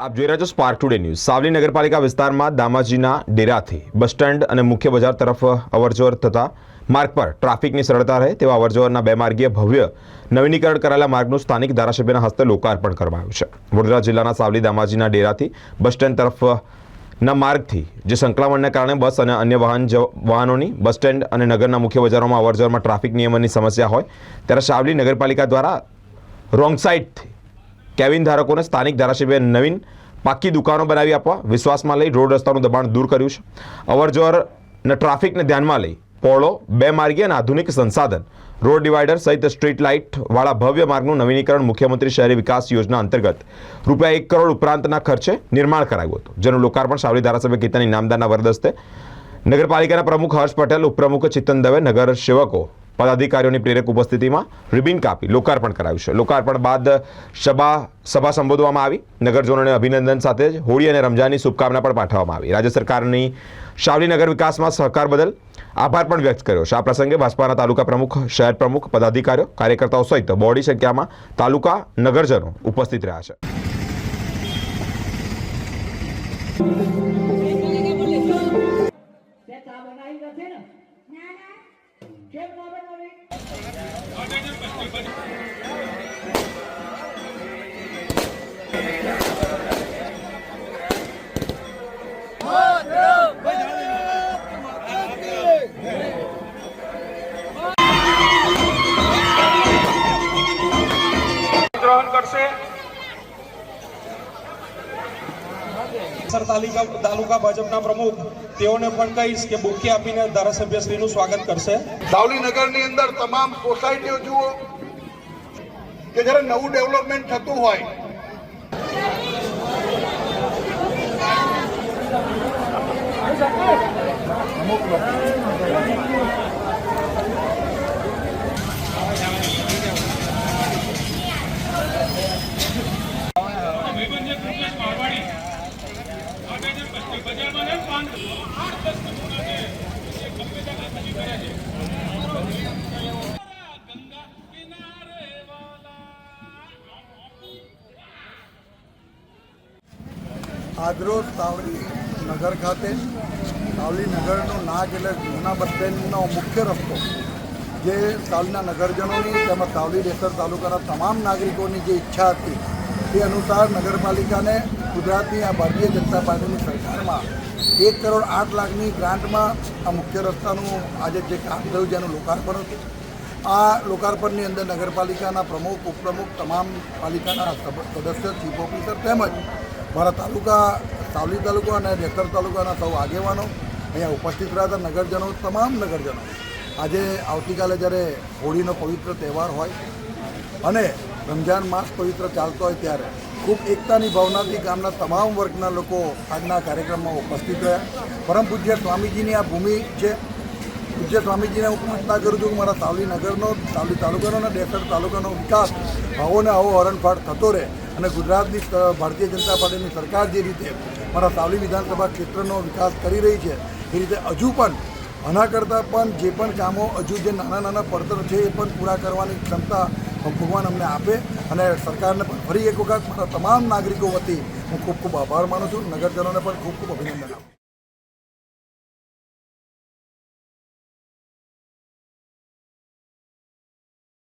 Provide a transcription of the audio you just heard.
આપ જોઈ રહ્યા છો સ્પાર્ક ટુડે ન્યૂઝ સાવલી નગરપાલિકા વિસ્તારમાં દામાજીના ડેરાથી બસ સ્ટેન્ડ અને મુખ્ય બજાર તરફ અવરજવર થતા માર્ગ પર ટ્રાફિકની સરળતા રહે તેવા અવરજવરના બે માર્ગીય ભવ્ય નવીનીકરણ કરાયેલા માર્ગનું સ્થાનિક ધારાસભ્યના હસ્તે લોકાર્પણ કરવામાં આવ્યું છે. વડોદરા જિલ્લાના સાવલી દામાજીના ડેરાથી બસ સ્ટેન્ડ તરફ ના માર્ગથી જે સંકળામણને કારણે બસ અને અન્ય વાહન વાહનોની બસ સ્ટેન્ડ અને નગરના મુખ્ય બજારોમાં અવરજવરમાં ટ્રાફિક નિયમનની સમસ્યા હોય, ત્યારે સાવલી નગરપાલિકા દ્વારા રોંગ સાઇડથી કેવિન ધારકોને સ્થાનિક ધારાસભ્ય નવીન પાકી દુકાનો બનાવી આપવા વિશ્વાસમાં લઈ રોડ રસ્તાનું દબાણ દૂર કર્યું છે. અવરજવરના ટ્રાફિકને ધ્યાનમાં લઈ પોળો, બે માર્ગીય અને આધુનિક સંસાધન. રોડ ડિવાઈડર સહિત સ્ટ્રીટ લાઇટવાળા ભવ્ય માર્ગનું નવીનીકરણ મુખ્યમંત્રી શહેરી વિકાસ યોજના અંતર્ગત રૂપિયા એક કરોડ ઉપરાંતના ખર્ચે નિર્માણ કરાયું હતું. જેનું લોકાર્પણ સાવલી ધારાસભ્ય કેતન ઇનામદારના વરદસ્તે નગરપાલિકાના પ્રમુખ હર્ષ પટેલ, ઉપપ્રમુખ ચિત્તન દવે, નગર સેવકો પદાધિકારીઓની પ્રેરક ઉપસ્થિતિમાં રિબિન કાપી લોકાર્પણ કરાવ્યું છે. લોકાર્પણ બાદ સભા સભા સંબોધવામાં આવી. નગરજનોને અભિનંદન સાથે જ હોળી અને રમજાનની શુભકામના પણ પાઠવવામાં આવી. રાજ્ય સરકારની શાવલી નગર વિકાસમાં સહકાર બદલ આભાર પણ વ્યક્ત કર્યો છે. આ પ્રસંગે ભાજપાના તાલુકા પ્રમુખ, શહેર પ્રમુખ, પદાધિકારીઓ, કાર્યકર્તાઓ સહિત બોડી સંખ્યામાં તાલુકા નગરજનો ઉપસ્થિત રહ્યા છે. ના, ને. કેમ ના બનાવી ગ્રહણ કરશે. સર તાલુકા તાલુકા ભાજપના પ્રમુખ, તેઓને પણ કહીશ કે બુકે આપીને ધારાસભ્યશ્રીનું સ્વાગત કરશે. નગરની અંદર તમામ સોસાયટીઓ જુઓ કે જ્યારે નવું ડેવલપમેન્ટ થતું હોય આજરોજ સાવલી નગર ખાતે. સાવલી નગરનો નાગ એટલે જૂના બસ સ્ટેન્ડનો મુખ્ય રસ્તો. જે સાવલીના નગરજનોની તેમજ સાવલી રેસર તાલુકાના તમામ નાગરિકોની જે ઈચ્છા હતી તે અનુસાર નગરપાલિકાને ગુજરાતની આ ભારતીય જનતા પાર્ટીની સરકારમાં એક કરોડ આઠ લાખની ગ્રાન્ટમાં આ મુખ્ય રસ્તાનું આજે જે કામ થયું જેનું લોકાર્પણ હતું. આ લોકાર્પણની અંદર નગરપાલિકાના પ્રમુખ, ઉપપ્રમુખ, તમામ પાલિકાના સદસ્ય, ચીફ ઓફિસર તેમજ મારા તાલુકા, સાવલી તાલુકા અને ડેસર તાલુકાના સૌ આગેવાનો અહીંયા ઉપસ્થિત રહ્યા હતા, નગરજનો, તમામ નગરજનો. આજે આવતીકાલે જ્યારે હોળીનો પવિત્ર તહેવાર હોય અને રમજાન માસ પવિત્ર ચાલતો હોય ત્યારે ખૂબ એકતાની ભાવનાથી ગામના તમામ વર્ગના લોકો આજના કાર્યક્રમમાં ઉપસ્થિત રહ્યા. પરમ પૂજ્ય સ્વામીજીની આ ભૂમિ છે. પૂજ્ય સ્વામીજીને હું પ્રાર્થના કરું છું કે મારા સાવલી નગરનો, સાવલી તાલુકાનો અને ડેસર તાલુકાનો વિકાસ આવો ને આવો હરણફાળ થતો રહે. અને ગુજરાતની ભારતીય જનતા પાર્ટીની સરકાર જે રીતે મારા સાવલી વિધાનસભા ક્ષેત્રનો વિકાસ કરી રહી છે, એ રીતે હજુ પણ, આના કરતાં પણ જે પણ કામો હજુ જે નાના નાના પડતર છે એ પણ પૂરા કરવાની ક્ષમતા ભગવાન અમને આપે અને સરકારને પણ ફરી એક વખત તમામ નાગરિકો વતી હું ખૂબ ખૂબ આભાર માનું છું, નગરજનોને પણ ખૂબ ખૂબ અભિનંદન આપું